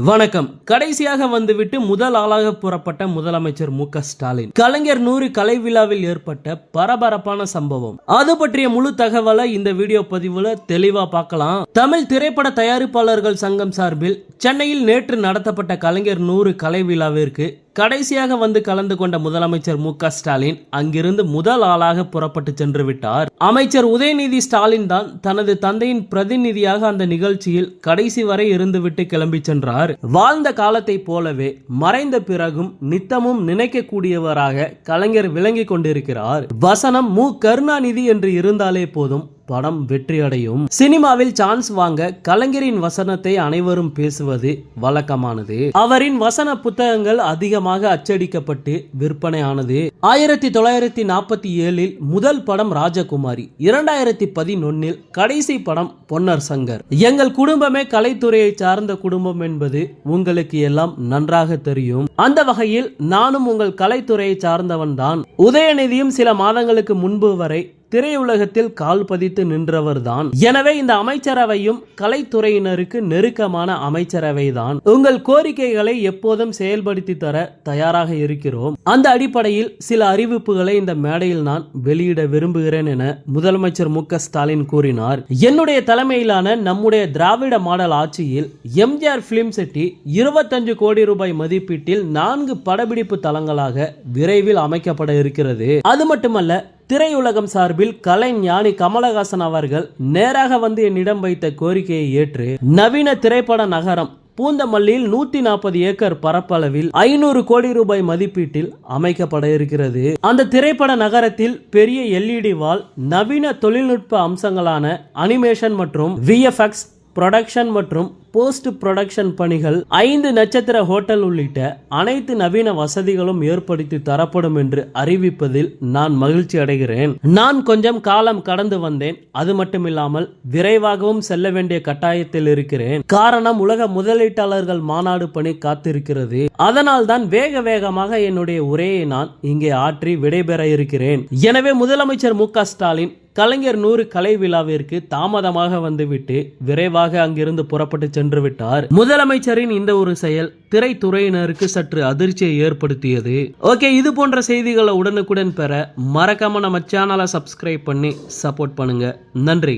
வணக்கம். கடைசியாக வந்துவிட்டு முதல் ஆளாக புறப்பட்ட முதலமைச்சர் மு க ஸ்டாலின். கலைஞர் நூறு கலை விழாவில் ஏற்பட்ட பரபரப்பான சம்பவம். அது பற்றிய முழு தகவலை இந்த வீடியோ பதிவுல தெளிவா பார்க்கலாம். தமிழ் திரைப்பட தயாரிப்பாளர்கள் சங்கம் சார்பில் சென்னையில் நேற்று நடத்தப்பட்ட கலைஞர் நூறு கலை விழாவிற்கு கடைசியாக வந்து கலந்து கொண்ட முதலமைச்சர் மு க ஸ்டாலின் அங்கிருந்து முதல் ஆளாக புறப்பட்டு சென்று விட்டார். அமைச்சர் உதயநிதி ஸ்டாலின் தான் தனது தந்தையின் பிரதிநிதியாக அந்த நிகழ்ச்சியில் கடைசி வரை இருந்துவிட்டு கிளம்பி சென்றார். வாழ்ந்த காலத்தைப் போலவே மறைந்த பிறகும் நித்தமும் நினைக்கக்கூடியவராக கலைஞர் விளங்கி கொண்டிருக்கிறார். வசனம் மு கருணாநிதி என்று இருந்தாலே போதும் படம் வெற்றியடையும். சினிமாவில் சான்ஸ் வாங்க கலைஞரின் வசனத்தை அனைவரும் பேசுவது வழக்கமானது. அவரின் வசன புத்தகங்கள் அதிகமாக அச்சடிக்கப்பட்டு விற்பனையானது. ஆயிரத்தி தொள்ளாயிரத்தி நாற்பத்தி ஏழில் முதல் படம் ராஜகுமாரி. இரண்டாயிரத்தி பதினொன்னில் கடைசி படம் பொன்னர் சங்கர். எங்கள் குடும்பமே கலைத்துறையை சார்ந்த குடும்பம் என்பது உங்களுக்கு எல்லாம் நன்றாக தெரியும். அந்த வகையில் நானும் உங்கள் கலைத்துறையை சார்ந்தவன் தான் உதயநிதியும் சில மாதங்களுக்கு முன்பு வரை திரையுலகத்தில் கால் பதித்து நின்றவர்தான். எனவே இந்த அமைச்சரவையும் கலைத்துறையினருக்கு நெருக்கமான அமைச்சரவை தான் உங்கள் கோரிக்கைகளை எப்போதும் செயல்படுத்தி தர தயாராக இருக்கிறோம். அந்த அடிப்படையில் சில அறிவிப்புகளை இந்த மேடையில் நான் வெளியிட விரும்புகிறேன் என முதலமைச்சர் மு ஸ்டாலின் கூறினார். என்னுடைய தலைமையிலான நம்முடைய திராவிட மாடல் ஆட்சியில் எம்ஜிஆர் பிலிம் சிட்டி இருபத்தஞ்சு கோடி ரூபாய் மதிப்பீட்டில் நான்கு படப்பிடிப்பு தளங்களாக விரைவில் அமைக்கப்பட இருக்கிறது. அது மட்டுமல்ல திரையுலகம் சார்பில் கலைஞானி கமலஹாசன் அவர்கள் நேராக வந்து என்னிடம் வைத்த கோரிக்கையை ஏற்று நவீன திரைப்பட நகரம் பூந்தமல்லியில் நூத்தி நாற்பது ஏக்கர் பரப்பளவில் ஐநூறு கோடி ரூபாய் மதிப்பீட்டில் அமைக்கப்பட இருக்கிறது. அந்த திரைப்பட நகரத்தில் பெரிய எல்இடி வால் நவீன தொழில்நுட்ப அம்சங்களான அனிமேஷன் மற்றும் விஎஃப்எக்ஸ் ப்ரொடக்ஷன் மற்றும் போஸ்ட் ப்ரொடக்ஷன் பணிகள் ஐந்து நட்சத்திர ஹோட்டல் உள்ளிட்ட அனைத்து நவீன வசதிகளும் ஏற்படுத்தி தரப்படும் என்று அறிவிப்பதில் நான் மகிழ்ச்சி அடைகிறேன். நான் கொஞ்சம் காலம் கடந்து வந்தேன். அது மட்டுமில்லாமல் விரைவாகவும் செல்ல வேண்டிய கட்டாயத்தில் இருக்கிறேன். காரணம் உலக முதலீட்டாளர்கள் மாநாடு பணி காத்திருக்கிறது. அதனால் தான் வேக வேகமாக என்னுடைய உரையை நான் இங்கே ஆற்றி விடைபெற இருக்கிறேன். எனவே முதலமைச்சர் மு க ஸ்டாலின் கலைஞர் நூறு கலை விழாவிற்கு தாமதமாக வந்துவிட்டு விரைவாக அங்கிருந்து புறப்பட்டு சென்று விட்டார் முதலமைச்சரின் இந்த ஒரு செயல் திரைத்துறையினருக்கு சற்று அதிர்ச்சியை ஏற்படுத்தியது. ஓகே இது போன்ற செய்திகளை உடனுக்குடன் பெற மறக்காம நம்ம சேனலை சப்ஸ்கிரைப் பண்ணி சப்போர்ட் பண்ணுங்க. நன்றி.